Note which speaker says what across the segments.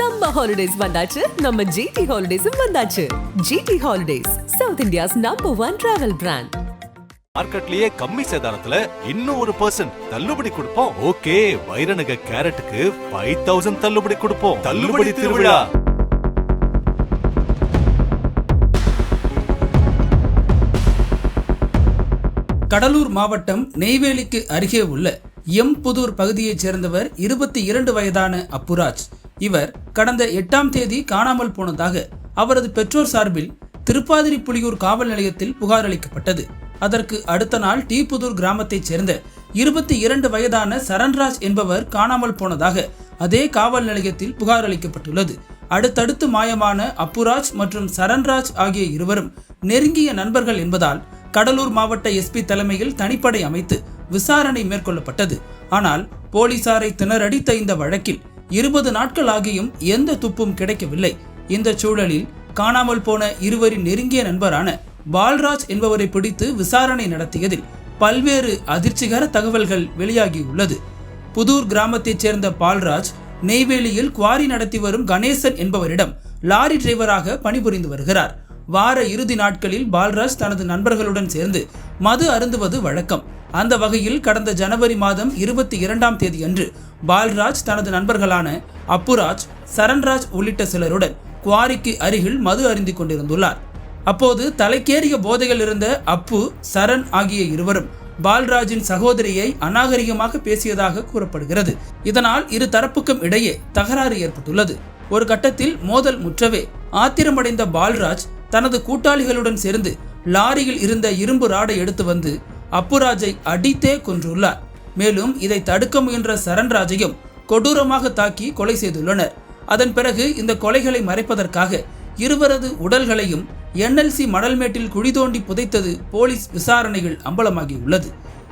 Speaker 1: Summer holidays வந்தாச்சு. நம்ம GT ஹாலிடேஸும் வந்தாச்சு. GT holidays south India's number one travel brand
Speaker 2: மார்க்கெட்லயே கம்மி சேதாரத்துல இன்னும் ஒரு பர்சன்ட் தள்ளுபடி கொடுப்போம். ஓகே வைரநக கேரட்டுக்கு ஃபைவ் தௌசண்ட் தள்ளுபடி கொடுப்போம். தள்ளுபடி திருவிழா.
Speaker 3: கடலூர் மாவட்டம் நெய்வேலிக்கு அருகே உள்ள எம்புதூர் பகுதியைச் சேர்ந்தவர் இருபத்தி இரண்டு வயதான அப்புராஜ். இவர் கடந்த எட்டாம் தேதி காணாமல் போனதாக அவரது பெற்றோர் சார்பில் திருப்பாதிரி புலியூர் காவல் நிலையத்தில் புகார் அளிக்கப்பட்டது. அதற்கு அடுத்த நாள் டீபுதூர் கிராமத்தைச் சேர்ந்த இருபத்தி இரண்டு வயதான சரண்ராஜ் என்பவர் காணாமல் போனதாக அதே காவல் நிலையத்தில் புகார் அளிக்கப்பட்டுள்ளது. அடுத்தடுத்து மாயமான அப்புராஜ் மற்றும் சரண்ராஜ் ஆகிய இருவரும் நெருங்கிய நண்பர்கள் என்பதால் கடலூர் மாவட்ட எஸ்பி தலைமையில் தனிப்படை அமைத்து விசாரணை மேற்கொள்ளப்பட்டது. ஆனால் போலீசாரை திணறடித்த இந்த வழக்கில் இருபது நாட்கள் ஆகியும் எந்த துப்பும் கிடைக்கவில்லை. இந்த சூழலில் காணாமல் போன இருவரின் நெருங்கிய நண்பரான பால்ராஜ் என்பவரை பிடித்து விசாரணை நடத்தியதில் பல்வேறு அதிர்ச்சிகர தகவல்கள் வெளியாகியுள்ளது. புதூர் கிராமத்தைச் சேர்ந்த பால்ராஜ் நெய்வேலியில் குவாரி நடத்தி வரும் கணேசன் என்பவரிடம் லாரி டிரைவராக பணிபுரிந்து வருகிறார். வார இறுதி நாட்களில் பால்ராஜ் தனது நண்பர்களுடன் சேர்ந்து மது அருந்துவது வழக்கம். அந்த வகையில் கடந்த ஜனவரி மாதம் இருபத்தி இரண்டாம் தேதியன்று பால்ராஜ் தனது நண்பர்களான அப்புராஜ் சரண்ராஜ் உள்ளிட்ட சிலருடன் குவாரிக்கு அருகில் மது அருந்திக் கொண்டிருந்துள்ளார். அப்போது தலைக்கேறிய போதையில் இருந்த அப்பு சரண் ஆகிய இருவரும் பால்ராஜின் சகோதரியை அநாகரிகமாக பேசியதாக கூறப்படுகிறது. இதனால் இரு தரப்புக்கும் இடையே தகராறு ஏற்பட்டுள்ளது. ஒரு கட்டத்தில் மோதல் முற்றவே ஆத்திரமடைந்த பால்ராஜ் தனது கூட்டாளிகளுடன் சேர்ந்து லாரியில் இருந்த இரும்பு ராடை எடுத்து வந்து அப்புராஜை அடித்தே கொன்றுள்ளார். மேலும் இதை தடுக்க முயன்ற சரண்ராஜையும் கொடூரமாக தாக்கி கொலை செய்துள்ளனர். அதன் பிறகு இந்த கொலைகளை மறைப்பதற்காக இருவரது உடல்களையும் என்எல்சி மணல்மேட்டில் குழி தோண்டி புதைத்தது போலீஸ் விசாரணைகள் அம்பலமாகியுள்ளது.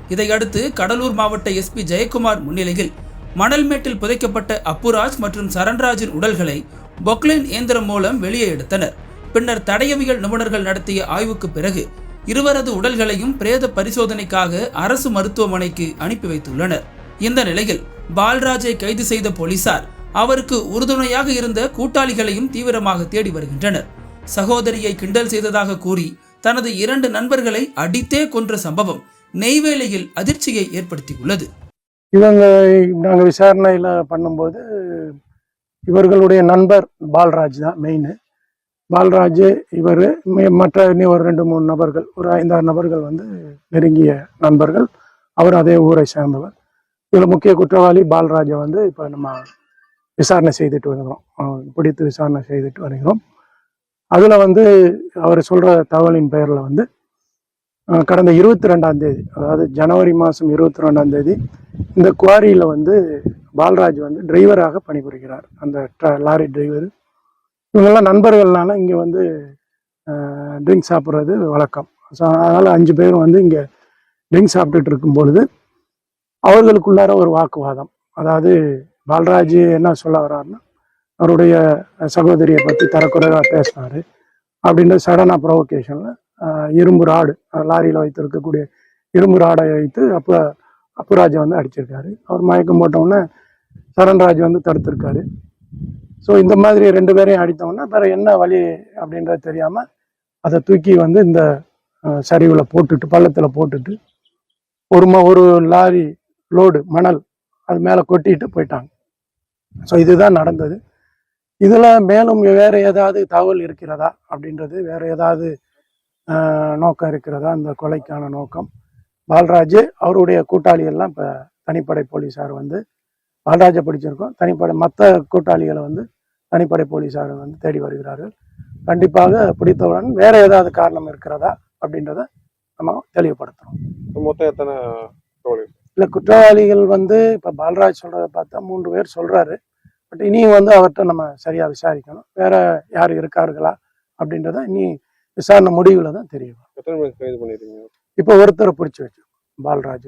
Speaker 3: இதையடுத்து கடலூர் மாவட்ட எஸ்பி ஜெயக்குமார் முன்னிலையில் மணல்மேட்டில் புதைக்கப்பட்ட அப்புராஜ் மற்றும் சரண்ராஜின் உடல்களை பொக்லைன் இயந்திரம் மூலம் வெளியே எடுத்தனர். பின்னர் தடயவியல் நிபுணர்கள் நடத்திய ஆய்வுக்கு பிறகு இருவரது உடல்களையும் பிரேத பரிசோதனைக்காக அரசு மருத்துவமனைக்கு அனுப்பி வைத்துள்ளனர். இந்த நிலையில் பால்ராஜை கைது செய்த போலீசார் அவருக்கு உறுதுணையாக இருந்த கூட்டாளிகளையும் தீவிரமாக தேடி வருகின்றனர். சகோதரியை கிண்டல் செய்ததாக கூறி தனது இரண்டு நண்பர்களை அடித்தே கொன்ற சம்பவம் நெய்வேலியில் அதிர்ச்சியை ஏற்படுத்தியுள்ளது.
Speaker 4: இவங்க நாங்கள் விசாரணையில் பண்ணும்போது இவர்களுடைய நண்பர் பால்ராஜ் தான் மெயின் பால்ராஜ் இவர் மற்ற இன்னும் ஒரு ரெண்டு மூணு நபர்கள் ஒரு ஐந்தாறு நபர்கள் வந்து நெருங்கிய நண்பர்கள். அவர் அதே ஊரை சேர்ந்தவர். இதில் முக்கிய குற்றவாளி பால்ராஜை வந்து இப்போ நம்ம விசாரணை செய்துட்டு வருகிறோம். பிடித்து விசாரணை செய்துட்டு வருகிறோம். அதில் வந்து அவர் சொல்கிற தகவலின் பெயரில் வந்து கடந்த இருபத்தி ரெண்டாம் தேதி அதாவது ஜனவரி மாதம் இருபத்தி ரெண்டாம் தேதி இந்த குவாரியில் வந்து பால்ராஜ் வந்து டிரைவராக பணிபுரிகிறார். அந்த ட்ர- லாரி டிரைவர் இவங்கெல்லாம் நண்பர்கள்னால இங்கே வந்து ட்ரிங்க் சாப்பிட்றது வழக்கம். ஸோ அதனால் அஞ்சு பேர் வந்து இங்கே ட்ரிங்க் சாப்பிட்டுட்டு இருக்கும் பொழுது அவர்களுக்குள்ளார ஒரு வாக்குவாதம். அதாவது பால்ராஜ் என்ன சொல்ல வர்றாருன்னா அவருடைய சகோதரியை பற்றி தரக்குறைவாக பேசினார் அப்படின்ற சடனாக ப்ரொவோகேஷனில் இரும்பு ராடு லாரியில் வைத்திருக்கக்கூடிய இரும்பு ராடை வைத்து அப்போ அப்புராஜை வந்து அடிச்சிருக்காரு. அவர் மயக்கம் போட்டவுடனே சரண்ராஜ் வந்து தடுத்திருக்காரு. ஸோ இந்த மாதிரி ரெண்டு பேரையும் அடித்தோம்னா வேற என்ன வழி அப்படின்றது தெரியாமல் அதை தூக்கி வந்து இந்த சரிவில் போட்டுட்டு பள்ளத்தில் போட்டுட்டு ஒரு ம ஒரு லாரி லோடு மணல் அது மேலே கொட்டிட்டு போயிட்டாங்க. ஸோ இதுதான் நடந்தது. இதில் மேலும் வேற ஏதாவது தகவல் இருக்கிறதா அப்படின்றது வேற ஏதாவது நோக்கம் இருக்கிறதா? இந்த கொலைக்கான நோக்கம். பால்ராஜ் அவருடைய கூட்டாளி எல்லாம் இப்போ தனிப்படை போலீஸார் வந்து பால்ராஜை பிடிச்சிருக்கோம். தனிப்படை மற்ற கூட்டாளிகளை வந்து தனிப்படை போலீஸார் வந்து தேடி வருகிறார்கள். கண்டிப்பாக பிடித்தவுடன் வேற ஏதாவது காரணம் இருக்கிறதா அப்படின்றத நம்ம தெளிவுபடுத்துறோம்.
Speaker 5: மொத்தம் எத்தனை தோழி?
Speaker 4: இல்லை குற்றவாளிகள் வந்து இப்போ பால்ராஜ் சொல்றதை பார்த்தா மூன்று பேர் சொல்றாரு. பட் இனியும் வந்து அவர்கிட்ட நம்ம சரியா விசாரிக்கணும். வேற யார் இருக்கார்களா அப்படின்றத இனி விசாரணை முடிவில் தான் தெரியும்
Speaker 5: எத்தனை பேர் கைது பண்ணிருக்கீங்க?
Speaker 4: இப்போ ஒருத்தரை பிடிச்சி வச்சோம் பால்ராஜ்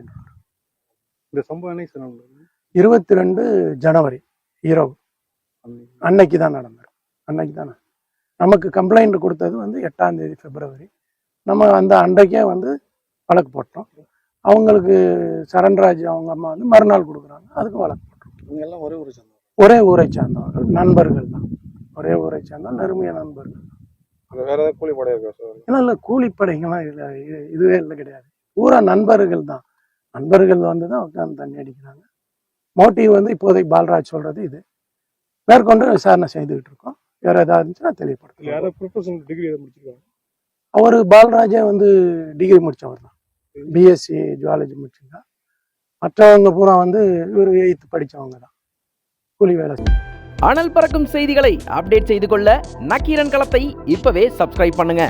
Speaker 5: இந்த சம்பவம்?
Speaker 4: இருபத்தி ரெண்டு ஜனவரி இரவு.
Speaker 5: அன்னைக்கு.
Speaker 4: தான் நடந்தது. அன்னைக்கு தான் நமக்கு கம்ப்ளைண்ட் கொடுத்தது வந்து எட்டாம் தேதி பிப்ரவரி நம்ம அந்த அன்றைக்கே வந்து வழக்கு போட்டோம். அவங்களுக்கு சரண்ராஜ் அவங்க அம்மா வந்து மறுநாள் கொடுக்குறாங்க. அதுக்கு வழக்கு போட்டோம்.
Speaker 5: எல்லாம் ஒரே ஒரு சம்பவம்
Speaker 4: ஒரே ஊரை சார்ந்தவர்கள் நண்பர்கள் தான். ஒரே ஊரை சார்ந்த நெருங்கிய நண்பர்கள்.
Speaker 5: அந்த வேற ஏதாவது கூலிப்படை
Speaker 4: ஏன்னா இல்லை கூலிப்படைங்கெல்லாம் இல்லை இது- இதுவே இல்லை கிடையாது. பூரா நண்பர்கள் தான். நண்பர்கள் வந்து தான் உட்காந்து தண்ணி அடிக்கிறாங்க. மோட்டிவ் வந்து இப்போதைக்கு பால்ராஜ் சொல்றது இது. மேற்கொண்டு விசாரணை செய்துக்கிட்டு இருக்கோம் வேற ஏதாவது இருந்துச்சுன்னா
Speaker 5: யாராவது ப்ரொஃபஷனல் டிகிரி முடிச்சிருக்காங்க
Speaker 4: அவர் பால்ராஜே வந்து டிகிரி முடிச்சவர் தான். பிஎஸ்சி ஜுவாலஜி முடிச்சிருக்கா. மற்றவங்க பூரா வந்து இவர் எயித்து படிச்சவங்க தான். கூலி வேலை
Speaker 6: அனல் பறக்கும் செய்திகளை அப்டேட் செய்து கொள்ள நக்கீரன் களத்தை இப்பவே சப்ஸ்கிரைப் பண்ணுங்க.